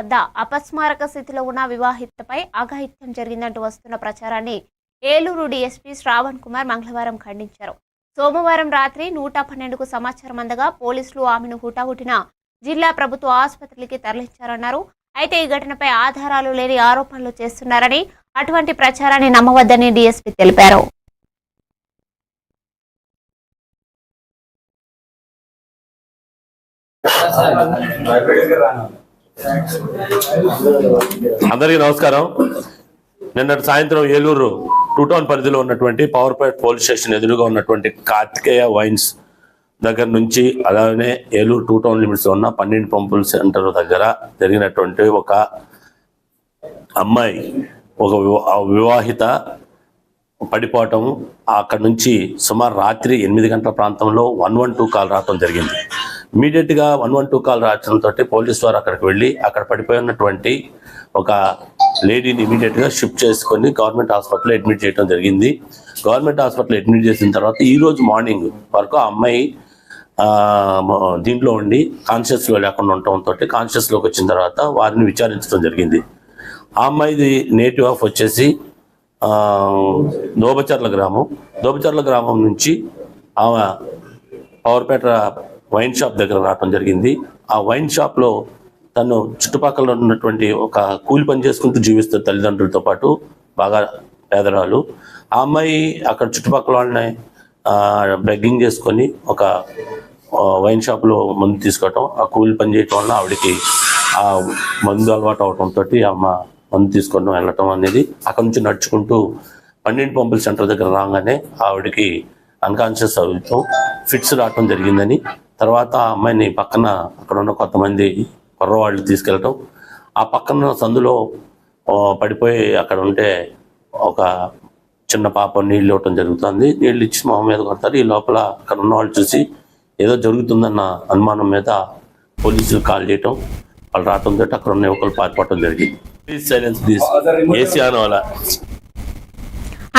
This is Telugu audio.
వద్ద అపస్మారక స్థితిలో ఉన్న వివాహితపై అఘాయిత్యం జరిగిందంటూ వస్తున్న ప్రచారాన్ని ఏలూరు డీఎస్పీ శ్రావణ్ కుమార్ మంగళవారం ఖండించారు. సోమవారం రాత్రి నూట పన్నెండుకు సమాచారం అందగా పోలీసులు ఆమెను హుటాహుటిన జిల్లా ప్రభుత్వ ఆసుపత్రికి తరలించారన్నారు. అయితే ఈ ఘటనపై ఆధారాలు లేని ఆరోపణలు చేస్తున్నారని అటువంటి ప్రచారాన్ని నమ్మవద్దని డీఎస్పీ తెలిపారు. అందరికీ నమస్కారం. నిన్నటి సాయంత్రం ఏలూరు టూ టౌన్ పరిధిలో ఉన్నటువంటి పవర్పేట్ పోలీస్ స్టేషన్ ఎదురుగా ఉన్నటువంటి కార్తికేయ వైన్స్ దగ్గర నుంచి అలానే ఏలూరు టూ టౌన్ లిమిట్స్ ఉన్న పన్నెండు పంపుల సెంటర్ దగ్గర జరిగినటువంటి ఒక అమ్మాయి ఒక వివాహిత పడిపోవటం అక్కడ నుంచి సుమారు రాత్రి ఎనిమిది గంటల ప్రాంతంలో వన్ వన్ టూ కాల్ రావటం జరిగింది. ఇమీడియట్గా వన్ వన్ టూ కాల్ రావడంతో పోలీస్ వారు అక్కడికి వెళ్ళి అక్కడ పడిపోయి ఉన్నటువంటి ఒక లేడీని ఇమీడియట్గా షిఫ్ట్ చేసుకొని గవర్నమెంట్ హాస్పిటల్లో అడ్మిట్ చేయడం జరిగింది. గవర్నమెంట్ హాస్పిటల్ అడ్మిట్ చేసిన తర్వాత ఈ రోజు మార్నింగ్ వరకు ఆ అమ్మాయి దీంట్లో ఉండి కాన్షియస్లో లేకుండా ఉండటంతో కాన్షియస్లోకి వచ్చిన తర్వాత వారిని విచారించడం జరిగింది. ఆ అమ్మాయిది నేటివ్ ఆఫ్ వచ్చేసి దోబచర్ల గ్రామం. దోబచర్ల గ్రామం నుంచి ఆమె పవర్పేట వైన్ షాప్ దగ్గర రావడం జరిగింది. ఆ వైన్ షాప్లో తను చుట్టుపక్కల ఉన్నటువంటి ఒక కూలి పని చేసుకుంటూ జీవిస్తుంది తల్లిదండ్రులతో పాటు బాగా పేదరాలు. ఆ అమ్మాయి అక్కడ చుట్టుపక్కల వాళ్ళని బెగ్గింగ్ చేసుకొని ఒక వైన్ షాప్లో మందు తీసుకోవటం ఆ కూలి పని చేయటం వల్ల ఆవిడకి ఆ మందు అలవాటు అవటంతో అమ్మ మందు తీసుకోవడం వెళ్ళటం అనేది అక్కడ నుంచి నడుచుకుంటూ పన్నెండు పంపుల సెంటర్ దగ్గర రాగానే ఆవిడకి అన్కాన్షియస్ అవుతాం ఫిట్స్ రావటం జరిగిందని తర్వాత ఆ అమ్మాయిని పక్కన అక్కడ ఉన్న కొంతమంది కుర్రవాళ్ళు తీసుకెళ్ళటం. ఆ పక్కన సందులో పడిపోయి అక్కడ ఉంటే ఒక చిన్న పాప నీళ్ళు ఇవ్వటం జరుగుతుంది. నీళ్ళు ఇచ్చి మొహం మీద కొడతారు. ఈ లోపల అక్కడ ఉన్న వాళ్ళు చూసి ఏదో జరుగుతుందన్న అనుమానం మీద పోలీసులు కాల్ చేయటం వాళ్ళు రావటంతో అక్కడ ఉన్న యువకులు పారిపోవటం జరిగింది. Please silence please AC on అవ్వాలా